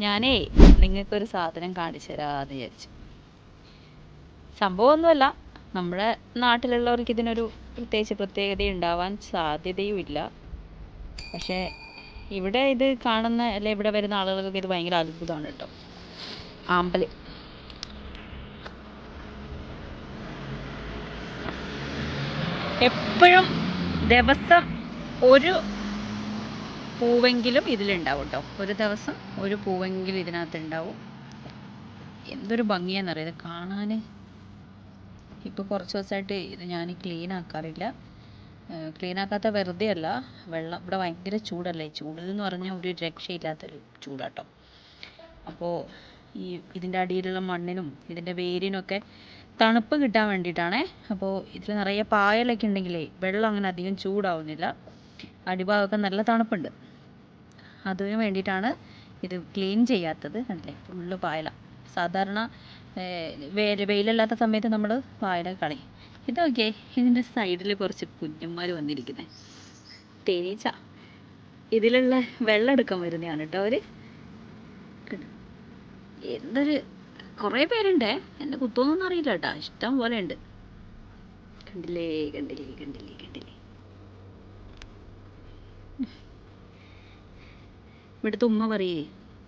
ഞാനേ നിങ്ങൾക്കൊരു സാധനം കാണിച്ചു തരാമെന്ന് വിചാരിച്ചു. സംഭവമൊന്നുമല്ല. നമ്മുടെ നാട്ടിലുള്ളവർക്ക് ഇതിനൊരു പ്രത്യേകിച്ച് പ്രത്യേകത ഉണ്ടാവാൻ സാധ്യതയുമില്ല. പക്ഷേ ഇവിടെ ഇത് കാണുന്ന അല്ലെ ഇവിടെ വരുന്ന ആളുകൾക്ക് ഇത് ഭയങ്കര അത്ഭുതമാണ് കേട്ടോ. ആമ്പൽ. എപ്പോഴും ദിവസം ഒരു പൂവെങ്കിലും ഇതിലുണ്ടാവും കേട്ടോ. ഒരു ദിവസം ഒരു പൂവെങ്കിലും ഇതിനകത്ത് ഉണ്ടാവും എന്തൊരു ഭംഗിയാണെന്നറിയാം ഇത് കാണാൻ ഇപ്പോൾ കുറച്ച് ദിവസമായിട്ട് ഇത് ഞാൻ ക്ലീൻ ആക്കാറില്ല. ക്ലീൻ ആക്കാത്ത വെറുതെ അല്ല വെള്ളം ഇവിടെ ഭയങ്കര ചൂടല്ലേ? ചൂടെന്ന് പറഞ്ഞാൽ ഒരു രക്ഷയില്ലാത്തൊരു ചൂടാട്ടോ. അപ്പോൾ ഈ ഇതിന്റെ അടിയിലുള്ള മണ്ണിനും ഇതിന്റെ വേരിനൊക്കെ തണുപ്പ് കിട്ടാൻ വേണ്ടിയിട്ടാണേ. അപ്പോൾ ഇതിൽ നിറയെ പായലൊക്കെ ഉണ്ടെങ്കിലേ വെള്ളം അങ്ങനെ അധികം ചൂടാവുന്നില്ല. അടിഭാഗമൊക്കെ നല്ല തണുപ്പുണ്ട്. അതിന് വേണ്ടിയിട്ടാണ് ഇത് ക്ലീൻ ചെയ്യാത്തത് കണ്ടില്ലേ? ഫുള്ള് പായല. സാധാരണ വേ വെയിലല്ലാത്ത സമയത്ത് നമ്മൾ പായല കളയും. ഇതൊക്കെ ഇതിന്റെ സൈഡിൽ കുറച്ച് കുഞ്ഞന്മാർ വന്നിരിക്കുന്നത് തേനീച്ച. ഇതിലുള്ള വെള്ളം എടുക്കാൻ വരുന്നതാണ് കേട്ടോ അവർ എന്തൊരു കുറേ പേരുണ്ട്? എന്നെ കുത്തൊന്നും അറിയില്ല കേട്ടോ. ഇഷ്ടം പോലെ ഉണ്ട്. കണ്ടില്ലേ കണ്ടില്ലേ കണ്ടില്ലേ കണ്ടില്ലേ. ഇവിടുത്തെ ഉമ്മ പറയേ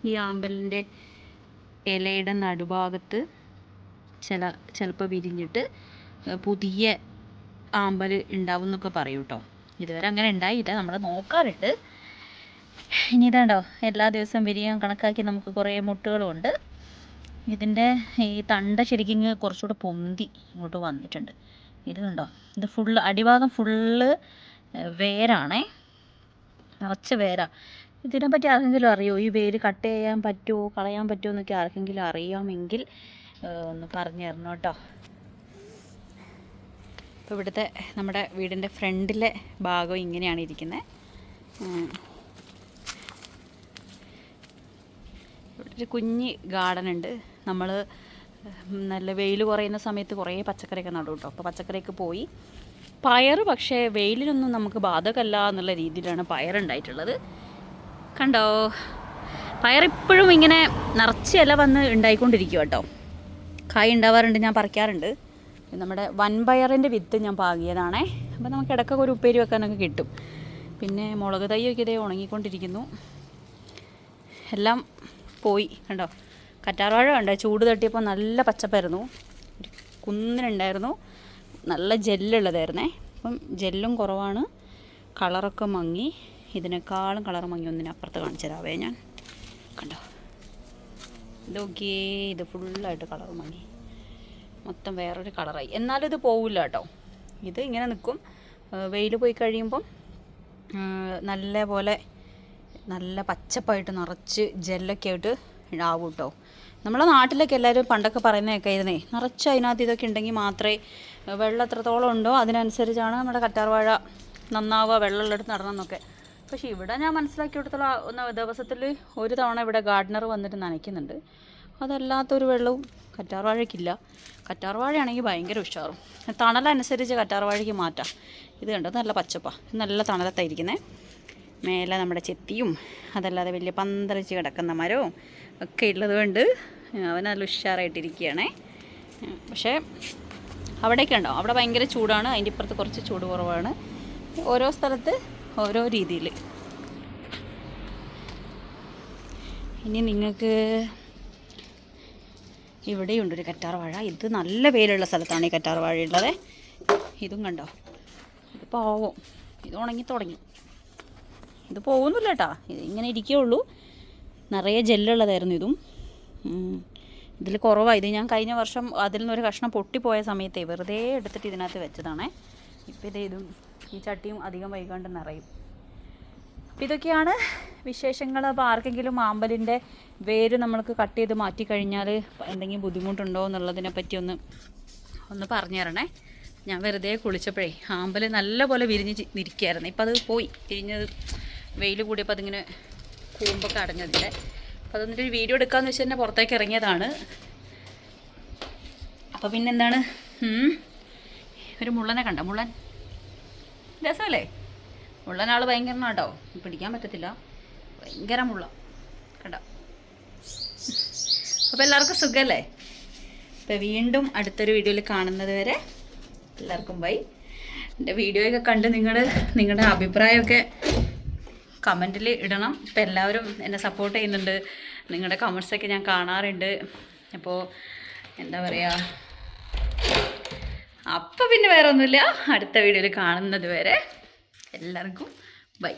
ഈ ആമ്പലിന്റെ ഇലയുടെ നടുഭാഗത്ത് ചില ചിലപ്പോൾ വിരിഞ്ഞിട്ട് പുതിയ ആമ്പൽ ഉണ്ടാവും എന്നൊക്കെ പറയും കേട്ടോ ഇതുവരെ അങ്ങനെ ഉണ്ടായില്ല നമ്മൾ നോക്കാറുണ്ട്. ഇനി ഇതാണ്ടോ എല്ലാ ദിവസവും വിരിയാൻ കണക്കാക്കി നമുക്ക് കുറേ മുട്ടുകളുണ്ട്. ഇതിന്റെ ഈ തണ്ട ശരിക്കും കുറച്ചുകൂടെ പൊന്തി ഇങ്ങോട്ട് വന്നിട്ടുണ്ട്. ഇത് കണ്ടോ ഇത് ഫുള്ള് അടിഭാഗം ഫുള്ള് വേരാണേ. നിറച്ച് വേരാ. ഇതിനെപ്പറ്റി ആർക്കെങ്കിലും അറിയോ? ഈ വേര് കട്ട് ചെയ്യാൻ പറ്റുമോ കളയാൻ പറ്റുമോ എന്നൊക്കെ ആർക്കെങ്കിലും അറിയാമെങ്കിൽ ഒന്ന് പറഞ്ഞു തരണം കേട്ടോ. ഇപ്പോൾ ഇവിടുത്തെ നമ്മുടെ വീടിന്റെ ഫ്രണ്ടിലെ ഭാഗം ഇങ്ങനെയാണ് ഇരിക്കുന്നത്. ഇവിടെ ഒരു കുഞ്ഞ് ഗാർഡൻ ഉണ്ട് നമ്മൾ നല്ല വെയിൽ കുറയുന്ന സമയത്ത് കുറേ പച്ചക്കറിയൊക്കെ നടും കേട്ടോ. അപ്പോൾ പച്ചക്കറിയൊക്കെ പോയി. പയർ പക്ഷേ വെയിലിനൊന്നും നമുക്ക് ബാധകമല്ല എന്നുള്ള രീതിയിലാണ് പയറുണ്ടായിട്ടുള്ളത്. കണ്ടോ? പയറിപ്പോഴും ഇങ്ങനെ നിറച്ചില വന്ന് ഉണ്ടായിക്കൊണ്ടിരിക്കും കേട്ടോ കായ് ഉണ്ടാവാറുണ്ട് ഞാൻ പറിക്കാറുണ്ട്. നമ്മുടെ വൻപയറിന്റെ വിത്ത് ഞാൻ പാകിയതാണേ. അപ്പോൾ നമുക്ക് ഇടയ്ക്കൊക്കെ ഒരു ഉപ്പേരി വെക്കാനൊക്കെ കിട്ടും. പിന്നെ മുളക് തൈയൊക്കെ ഇതേ ഉണങ്ങിക്കൊണ്ടിരിക്കുന്നു. എല്ലാം പോയി കണ്ടോ? കറ്റാർവാഴ ഉണ്ട് ചൂട് തട്ടിയപ്പോൾ നല്ല പച്ചപ്പായിരുന്നു. കുന്നിനുണ്ടായിരുന്നു. നല്ല ജെല്ലുള്ളതായിരുന്നേ. അപ്പം ജെല്ലും കുറവാണ്. കളറൊക്കെ മങ്ങി. ഇതിനേക്കാളും കളർ മങ്ങി ഒന്നിനപ്പുറത്ത് കാണിച്ചു തരാവേ ഞാൻ. കണ്ടോ? ഇതൊക്കെ ഇത് ഫുള്ളായിട്ട് കളർ മങ്ങി. മൊത്തം വേറൊരു കളറായി എന്നാലും ഇത് പോവില്ല കേട്ടോ. ഇത് ഇങ്ങനെ നിൽക്കും വെയിൽ പോയി കഴിയുമ്പം നല്ല പോലെ നല്ല പച്ചപ്പായിട്ട് നിറച്ച് ജെല്ലൊക്കെ ആയിട്ട് ആവും കേട്ടോ. നമ്മളെ നാട്ടിലൊക്കെ എല്ലാവരും പണ്ടൊക്കെ പറയുന്നതൊക്കെ ആയിരുന്നേ നിറച്ച് അതിനകത്ത് ഇതൊക്കെ ഉണ്ടെങ്കിൽ മാത്രമേ വെള്ളം എത്രത്തോളം ഉണ്ടോ അതിനനുസരിച്ചാണ് നമ്മുടെ കറ്റാർവാഴ നന്നാവുക വെള്ളമുള്ളിടത്ത് നടണം എന്നൊക്കെ. പക്ഷേ ഇവിടെ ഞാൻ മനസ്സിലാക്കിയെടുത്തോളം ഒന്ന് ദിവസത്തിൽ ഒരു തവണ ഇവിടെ ഗാർഡനർ വന്നിട്ട് നനയ്ക്കുന്നുണ്ട്. അതല്ലാത്തൊരു വെള്ളവും കറ്റാർവാഴയ്ക്കില്ല. കറ്റാർവാഴയാണെങ്കിൽ ഭയങ്കര ഉഷാറും. തണലനുസരിച്ച് കറ്റാർവാഴയ്ക്ക് മാറ്റാം. ഇത് കണ്ടോ? നല്ല പച്ചപ്പാ. നല്ല തണലത്തായിരിക്കുന്നത് മേലെ നമ്മുടെ ചെത്തിയും അതല്ലാതെ വലിയ പന്തലിച്ച് കിടക്കുന്ന മരവും ഒക്കെ ഉള്ളത് കൊണ്ട് അവൻ നല്ല ഉഷാറായിട്ടിരിക്കുകയാണേ. പക്ഷേ അവിടെയൊക്കെ ഉണ്ടോ? അവിടെ ഭയങ്കര ചൂടാണ്. അതിന്റെ ഇപ്പുറത്ത് കുറച്ച് ചൂട് കുറവാണ്. ഓരോ സ്ഥലത്ത് ഓരോ രീതിയിൽ. ഇനി നിങ്ങൾക്ക് ഇവിടെയുണ്ട് ഒരു കറ്റാർ വാഴ ഇത് നല്ല വെയിലുള്ള സ്ഥലത്താണ് ഈ കറ്റാർ വാഴ ഉള്ളത്. ഇതും കണ്ടോ? ഇത് പോവും. ഇത് ഉണങ്ങി തുടങ്ങി. ഇത് പോകുന്നില്ല കേട്ടാ. ഇത് ഇങ്ങനെ ഇരിക്കുകയുള്ളൂ. നിറയെ ജെല്ലുള്ളതായിരുന്നു ഇതും. ഇതിൽ കുറവാണ് ഇത് ഞാൻ കഴിഞ്ഞ വർഷം അതിൽ നിന്നൊരു കഷ്ണം പൊട്ടിപ്പോയ സമയത്തെ വെറുതെ എടുത്തിട്ട് ഇതിനകത്ത് വെച്ചതാണേ. ഇപ്പം ഇത് ഇതും. ഈ ചട്ടിയും അധികം വൈകാണ്ട് നിറയും. അപ്പം ഇതൊക്കെയാണ് വിശേഷങ്ങൾ. അപ്പോൾ ആർക്കെങ്കിലും ആമ്പലിന്റെ വേര് നമ്മൾക്ക് കട്ട് ചെയ്ത് മാറ്റി കഴിഞ്ഞാൽ എന്തെങ്കിലും ബുദ്ധിമുട്ടുണ്ടോ എന്നുള്ളതിനെ പറ്റി ഒന്ന് ഒന്ന് പറഞ്ഞു തരണേ. ഞാൻ വെറുതെ കുളിച്ചപ്പോഴേ ആമ്പൽ നല്ലപോലെ വിരിഞ്ഞ് ഇരിക്കുകയായിരുന്നു ഇപ്പം അത് പോയി. വിരിഞ്ഞത് വെയിൽ കൂടിയപ്പോൾ അതിങ്ങനെ കൂമ്പൊക്കെ അടഞ്ഞതിന്റെ അപ്പോൾ അതൊന്നിട്ട് ഒരു വീഡിയോ എടുക്കാമെന്ന് വെച്ച് തന്നെ പുറത്തേക്ക് ഇറങ്ങിയതാണ്. അപ്പോൾ പിന്നെന്താണ്? ഒരു മുള്ളനെ കണ്ട? മുള്ളൻ. രസമല്ലേ? മുള്ളനാൾ ഭയങ്കര കേട്ടോ പിടിക്കാൻ പറ്റത്തില്ല. ഭയങ്കര മുള്ള. കേട്ടോ അപ്പോൾ എല്ലാവർക്കും സുഖമല്ലേ അപ്പോൾ വീണ്ടും അടുത്തൊരു വീഡിയോയിൽ കാണുന്നത് വരെ എല്ലാവർക്കും ബൈ. എന്റെ വീഡിയോയൊക്കെ കണ്ട് നിങ്ങൾ നിങ്ങളുടെ അഭിപ്രായമൊക്കെ കമന്റിൽ ഇടണം. ഇപ്പം എല്ലാവരും എന്നെ സപ്പോർട്ട് ചെയ്യുന്നുണ്ട്. നിങ്ങളുടെ കമൻസൊക്കെ ഞാൻ കാണാറുണ്ട്. അപ്പോൾ എന്താ പറയുക അപ്പോൾ പിന്നെ വേറെ ഒന്നുമില്ല അടുത്ത വീഡിയോയിൽ കാണുന്നത് വരെ എല്ലാവർക്കും ബൈ.